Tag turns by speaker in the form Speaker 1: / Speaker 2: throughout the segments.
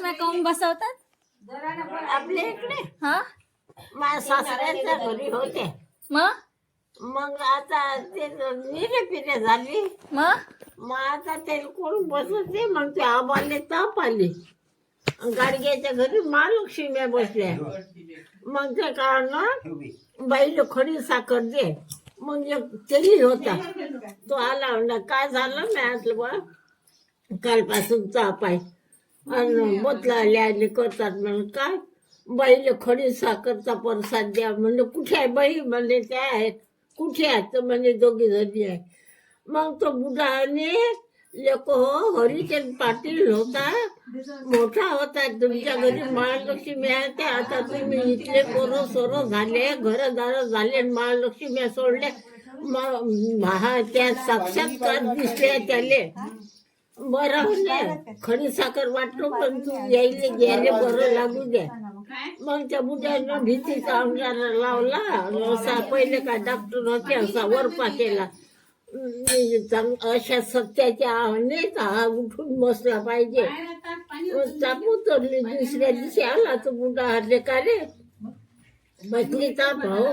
Speaker 1: महालक्ष्मी काऊन बसवतात
Speaker 2: आपल्या इकडे
Speaker 1: हा?
Speaker 2: माझ्या सासऱ्याच्या घरी होते।
Speaker 1: मग
Speaker 2: मग आता ते निरे पिरे झाली
Speaker 1: मग
Speaker 2: मग आता ते कोण बसवते? मग ते आबाले ताप आली गाडग्याच्या घरी महालक्ष्मी बसल्या। मग ते कारण बाईला खडी साखर दे। मग एक तेली होता। तो आला म्हणला काय झालं? मी म्हटलं बा कालपासून ताप आहे. आणि बोतला आले आले करतात म्हणून काय? बाईला खडी साखरचा प्रसाद द्या म्हणजे कुठे आहे बाई? म्हणजे त्या आहेत कुठे आहेत तर म्हणजे दोघी जणी आहे. मग तो बुधाने लेको हो हरिचंद पाटील होता. मोठा होता तुमच्या घरी महालक्ष्मी आहे ते. आता तुम्ही इथले पोरं सोरं झाले घरदार झाले आणि महालक्ष्मी सोडले महा त्या साक्षात्कार दिसले त्याले. बरं म्हणजे खडी साखर वाटलो पण तू यायले गेले बरं लागू द्या. मग. त्या बुड्यानं भीतीचा अंगारा लावला. असा पहिले काय डॉक्टर होते असा वरपा केला अशा सत्याच्या आवडीत हा उठून बसला पाहिजे. मग चापू उतरली दुसऱ्या दिवशी आला तो बुडा हरले का रे? बसलीचा भाऊ.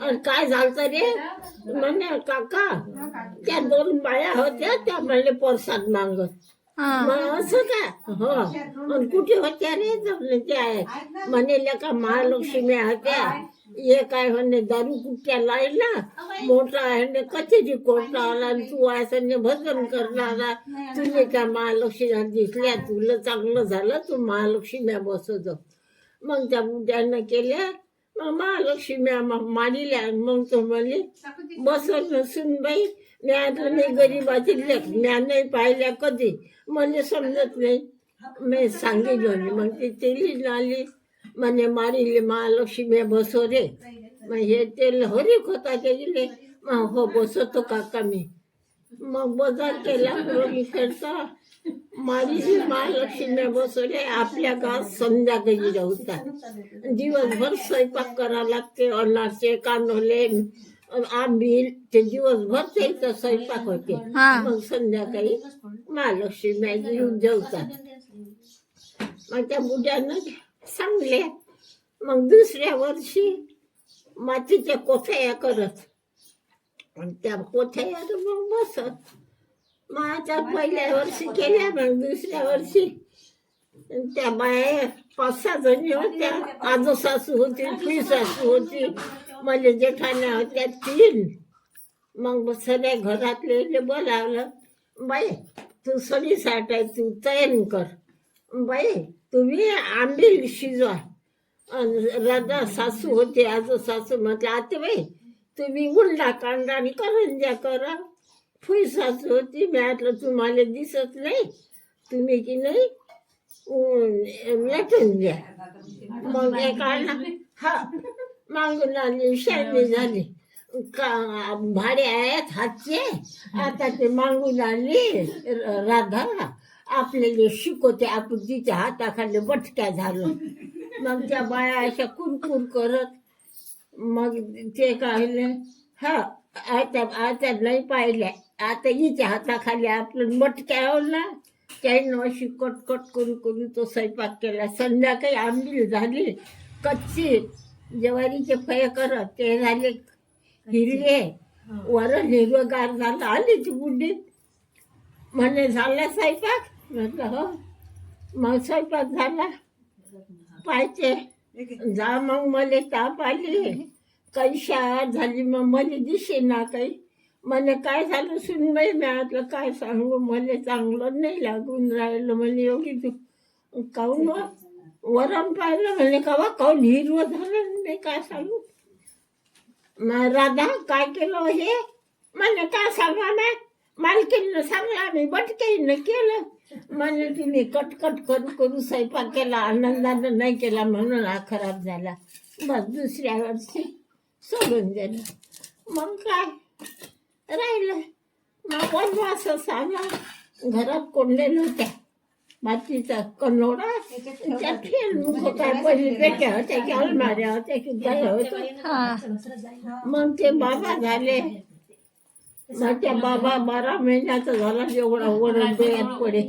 Speaker 2: आणि काय झालं रे? म्हणे काका त्या दोन बाया होत्या त्या म्हणले प्रसाद मागत.
Speaker 1: हा.
Speaker 2: मग असं का हो. आणि कुठे होत्या रे? तर त्या म्हणेल्या का महालक्ष्मी होत्या. हे काय म्हणे दारू कुठच्या लायला? मोठा आहे कचेरी कोर्टा आला आणि तू असं भजन करणारा. तुझे त्या महालक्ष्मी दिसल्या तुला चांगलं झालं तू महालक्ष्मी बसवतो मग त्या बुड्यानं केल्या महालक्ष्मी मग मारिल्या मग तो म्हणे बस नसून बाई म्या नाही गरीबाची लेख म्या नाही पाहिल्या कधी मला समजत नाही मी सांगितलं नाही मग ती तेली आली म्हणे मारिले महालक्ष्मी बसो रे मग हे तेल हरीक होता ते मग हो बसवतो काका मी मग बाजार केला खेळता मारिली महालक्ष्मी बसवले आपल्या गावात संध्याकाळी राहतात दिवसभर स्वयंपाक करावं लागते. अनारचे कांदोले आंबील ते दिवसभर त्याचा स्वयंपाक होते.
Speaker 1: हा.
Speaker 2: मग संध्याकाळी महालक्ष्मी येऊन जेवतात मग त्या बुड्यानं सांगले मग दुसऱ्या वर्षी मातीच्या कोथ्या करत. आणि त्या कोथ्या मग बसत. माझ्या पहिल्या वर्षी केल्या मग दुसऱ्या वर्षी त्या बाया पाच सहा जणी होत्या. आजो सासू होती ती सासू होती. मला जेठाण्या होत्या तीन. मग सगळ्या घरातले बोलावलं बाई तू सडी साठाय तू चयन कर. बाई तुम्ही आंबील शिजवा. अन राधा सासू होते आजो सासू म्हटलं आते बाई तुम्ही उलडा कांदा आणि करंजा करा. फुई सासू होती मी म्हटलं तुम्हाला दिसत नाही. तुम्ही की नाही? लटून द्या मग एक आला हा. मागून आली शाळी झाली. का भाडे आहेत हातचे. आता ते मागून आली राधा. आपल्याला शिकवते आपण तिच्या हाताखाली बटक्या झालं मग त्या बाया अशा कुरकुर करत. मग ते काय हा आता आता नाही पाहिल्या. आता हिच्या हाताखाली आपलं मटक्या ना त्यानं अशी कट कट करू करू तो स्वयंपाक केला. संध्याकाळी आंबील झाली. कच्ची ज्वारीचे फळे करत ते झाले हिरवे. वरण हिरवगार झालं. आली ती बुड्डी म्हणे झाला स्वयंपाक? म्हटलं हो. मग स्वयंपाक झाला. पाहिजे जा मग मला ताप आली. काही शाळा झाली मग मला दिसे ना काही मला काय झालं सुनबाई नाही मिळालं काय सांगू? मला चांगलं नाही लागून राहिलं. म्हणे एवढी तू काऊन वरम वरण पाहिलं? म्हणे कवा काऊन हिरवं झालं? नाही काय सांगू? राधा काय केलं हे? म्हणे काय सांगा ना? मालकीनं सांगला मी बटकेनं केलं. म्हणे तुम्ही कटकट करू करू स्वयंपाक केला आनंदानं नाही केला म्हणून हा खराब झाला. बस दुसऱ्या वर्षी सोडून दिलं. मग काय? राहिलं. मग वनवास सांगा घरात कोंडले नव्हत्या मातीचा कनोडा त्या ठेल मुख काय पहिली पेट्या होत्या की अलमाऱ्या होत्या की
Speaker 1: हा.
Speaker 2: मग ते बाबा झाले. माझ्या बाबा बारा महिन्याचा झाला एवढा वरण डोळ्यात पडे.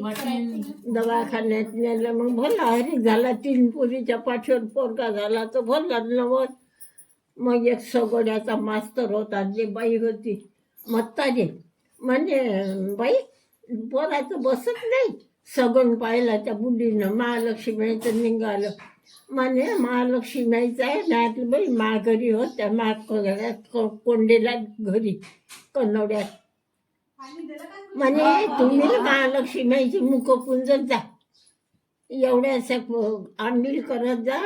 Speaker 2: दवाखान्यात नेलं. मग भला हरी झाला. तीन पुरीच्या पाठीवर पोरगा झाला तर भला नवत मग एक सगोड्याचा मास्तर होता. जे बाई होती म्हातारी म्हणे बाई बोलायचं बसत नाही. सगन पाहिला त्या बुढीनं महालक्ष्मीचं निघालं. म्हणे महालक्ष्मीचं आहे नाही बाई मा घरी होत्या मा घरात कोंडेला घरी कन्नड्यात म्हणे तुम्ही महालक्ष्मीची मुखपुंज जा. एवढ्याशा आंबील करत जा.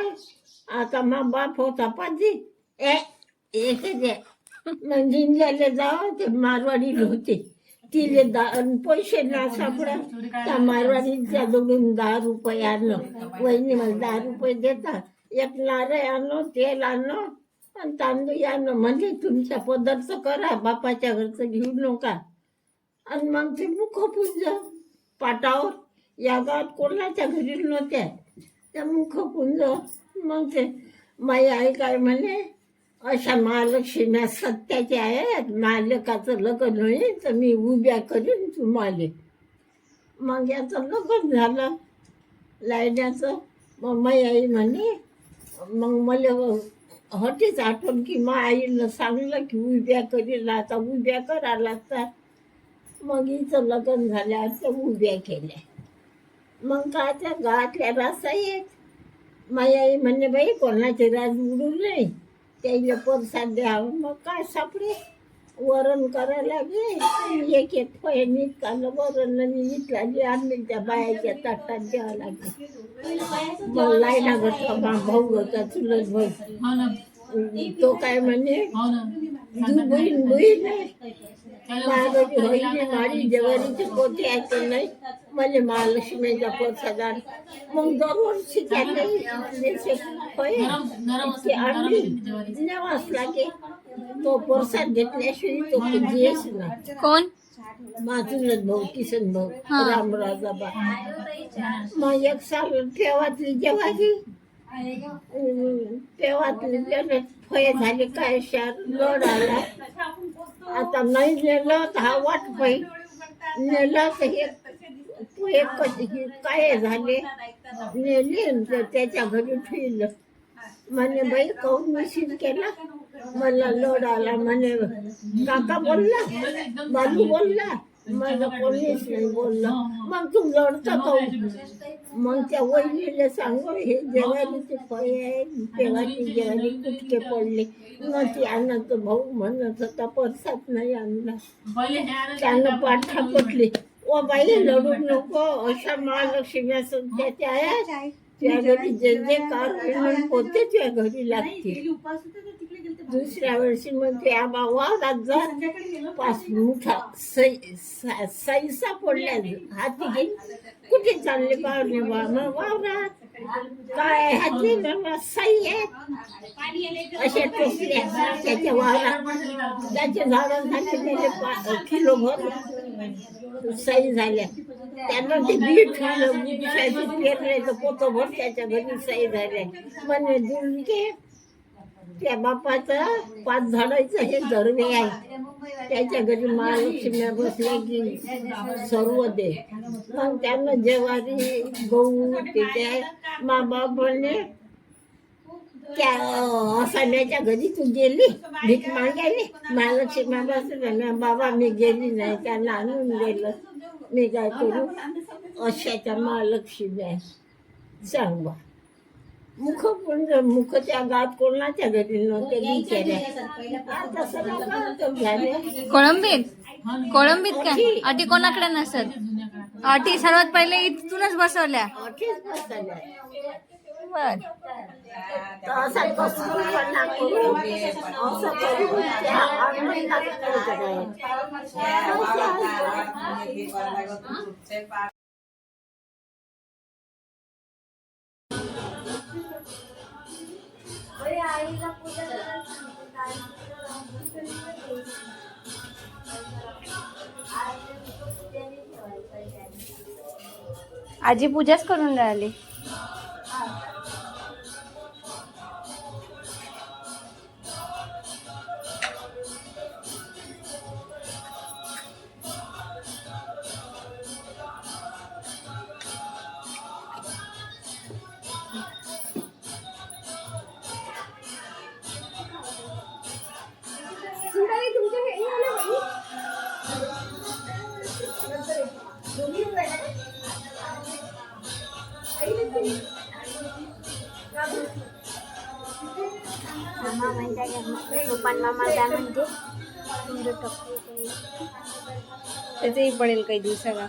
Speaker 2: आता मा बाप होता पाजी. ए एक दे. मग जाव ते मारवाडी होते. तिले दा पैसे ना सापडा. त्या मारवाडीच्या दोघून दहा रुपये आणलं. वहिनी मला दहा रुपये देतात. एक नारळ आणलो तेल आणलं आणि तांदूळ आणलं. म्हणजे तुमचा पदार्थ करा बापाच्या घरचं घेऊ नका. आणि मग ते मुखपुंज पाटावर. या गावात कोणाच्या घरी नव्हत्या. त्या मुखपुंज मग ते माई आई काय म्हणे अशा महालक्ष्म्या सत्याच्या आहेत. मालकाचं लग्न होईल तर मी उभ्या करीन तुम्हाला. मग याचं लग्न झालं. लायण्याचं. मग माई आई म्हणे मग मला हटीच आठवण की मा आईनं सांगलं की उभ्या करील आता उभ्या करा लागतात मग हिचं लग्न झाल्यावर त्या उभ्या केल्या. मग काय त्या गावातल्या रासा येत माई आई म्हणे बाई कोणाचे राज उडू नाही त्याला परसाद द्यावं. मग काय सापडे? वरण करायला लागले एक एक फळ निघालं वरण निघाली आणली त्या बायाच्या ताटात द्यावं लागले. मग लाईना गटला भाऊ होता चुलत भाऊ. तो काय म्हणे तू बहीण बहीण माझी जवारीचे पोते ऐकत नाही. म्हणजे महालक्ष्मीच्या प्रसादात मग दरवर्षी त्याने आणली नेवास लागे. तो प्रसाद घेतल्याशिवाय तो जेस ना
Speaker 1: कोण?
Speaker 2: माझूनच भाऊ किसन भाऊ.
Speaker 1: हा.
Speaker 2: रामराजाबा मग एक साल ठेवातली जेवायची. तेव्हातली त्याने फळे झाले काय शार लढ आला. आता नाही नेलं तर हा वाट पाहिजे नेलं तर हे काय झाले? नेले त्याच्या घरी ठेवलं. म्हणे बाई काऊन मिशील केला? मला लोड आला. म्हणे काका बोलला? बालू बोलला? मला कोणीच नाही बोललं. मग तू लढतं काऊन मग त्या वहिनीला सांगू हे जेवारीचे फळे आहे तेव्हाची जेवारी कुटके पडले. मग ती आणत भाऊ म्हणत होता परसात नाही आणला. त्यानं पाठ थापटली ओ बाई लढू नको अशा महालक्ष्मी सध्याच्या आहेत त्या घरी जे जे कार म्हणून पोते त्या घरी लागतील. दुसऱ्या वर्षी मग ते आबा वावरात जा पाच मुठा सै सा- सैसा पडल्या हाती घेऊन कुठे चालले? पाहुणे बा मग वावरात काय हाती? मग सई आहे. अशा टोपल्या त्याच्या वावरात त्याचे झाडं झाले गेले पा- किलो भर. उत्साही झाल्या. त्यांना ते बीट खाल्लं बीट पेरण्याचं पोतं भर त्याच्या घरी सही झाल्या. म्हणे दुर्गे त्या बापाचं पाच झाडायचं हे धर्मे आहे. त्याच्या घरी महालक्ष्मी बसल्या की सर्व दे मग त्यांना जेवारी गहू तिथे मा बाप म्हणले त्या असाण्याच्या घरी तू गेली भीक मागायली? महालक्ष्मी बसल्या बाबा मी गेली नाही त्यांना आणून गेलं मी काय करू? अशाच्या महालक्ष्मी आहे सांग बा मुख पुंज मुख त्या गात कोणाच्या घरी नव्हते झाले.
Speaker 1: कोळंबीत? कोळंबीत काय? अटी कोणाकडे नसत. अटी सर्वात पहिले इथूनच बसवल्या.
Speaker 2: अखेर बसल्या.
Speaker 1: आजी पूजाच करून राहिली.
Speaker 3: म्हणता सोपान मामा काय म्हणते? तुमचं टप्पू काही
Speaker 1: त्याचंही पडेल काही दिवसाला.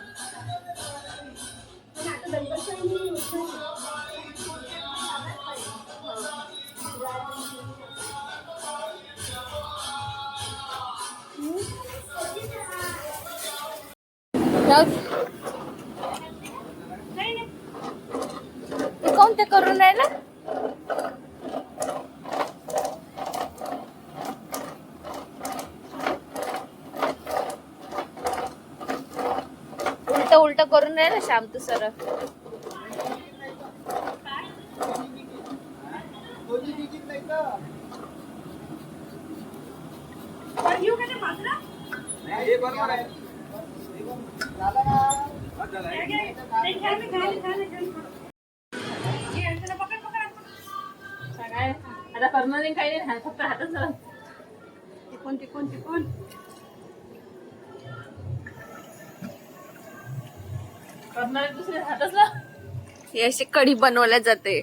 Speaker 1: ते कोणते करून राहिला? करून राहिला श्याम तू सर आता करणार नाही काही नाही. फक्त हातच
Speaker 4: कोणती कोणती कोण
Speaker 1: ही अशी कढी बनवल्या जाते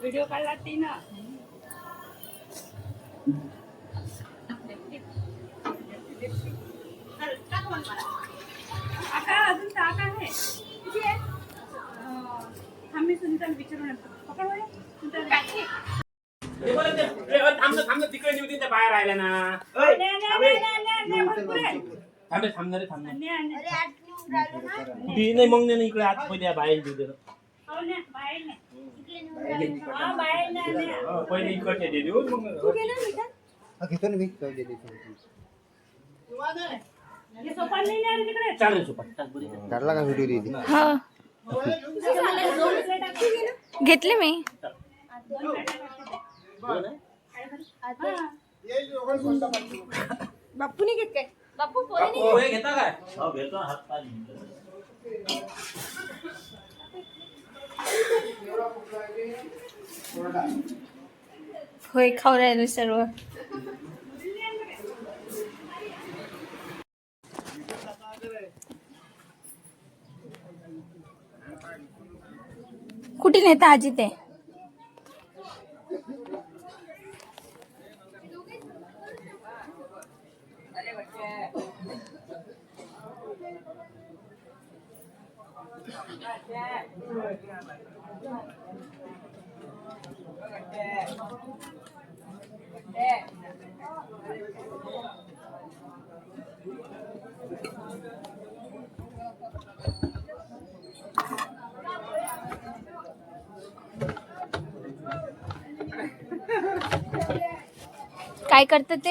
Speaker 4: व्हिडिओ काढला ती ना
Speaker 5: बाहेर राहिल्या ना
Speaker 4: नाही, नाही, नाही, नाही, नाही, नाही, भरपूर आहे.
Speaker 5: थांबे थांब रे थांब
Speaker 4: नाही, नाही.
Speaker 5: ती नाही मग नाही इकडे आत पहिले बाहेर देऊ दे
Speaker 4: हो ना, बाहेर नाही. हा, बाहेर नाही, नाही.
Speaker 5: हो, पहिले इकडचे दे देऊ मग
Speaker 4: तू गेला विचार? हे ना
Speaker 5: सुपा
Speaker 6: का व्हिडिओ दिली
Speaker 1: हा. घेतले मी बापूने घेत काय बापू पोरी
Speaker 5: पोहे घेता काय? हो घेतो हात पाय
Speaker 1: होय खाऊ राहिले सर्व. कुठे नेता आजी ते? काय करतं ते?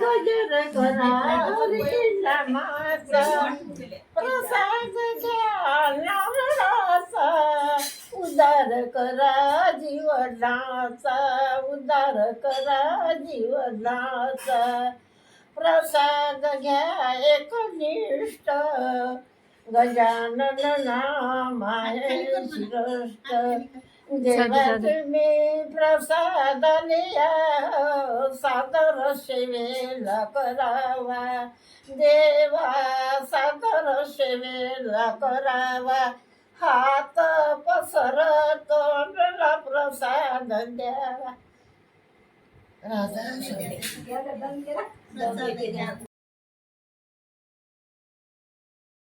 Speaker 2: गजर करा हरीला मासा प्रसाद घ्या नारळाचा उदार करा जीवनाचा उदार करा जीवनाचा प्रसाद घ्या एकनिष्ठ गजानन नामाय श्रेष्ठ. देवा तुम्ही प्रसाद सादर सेवेला करावा. देवा सादर सेवेला करावा. हात पसर तोंडला प्रसाद द्यावा.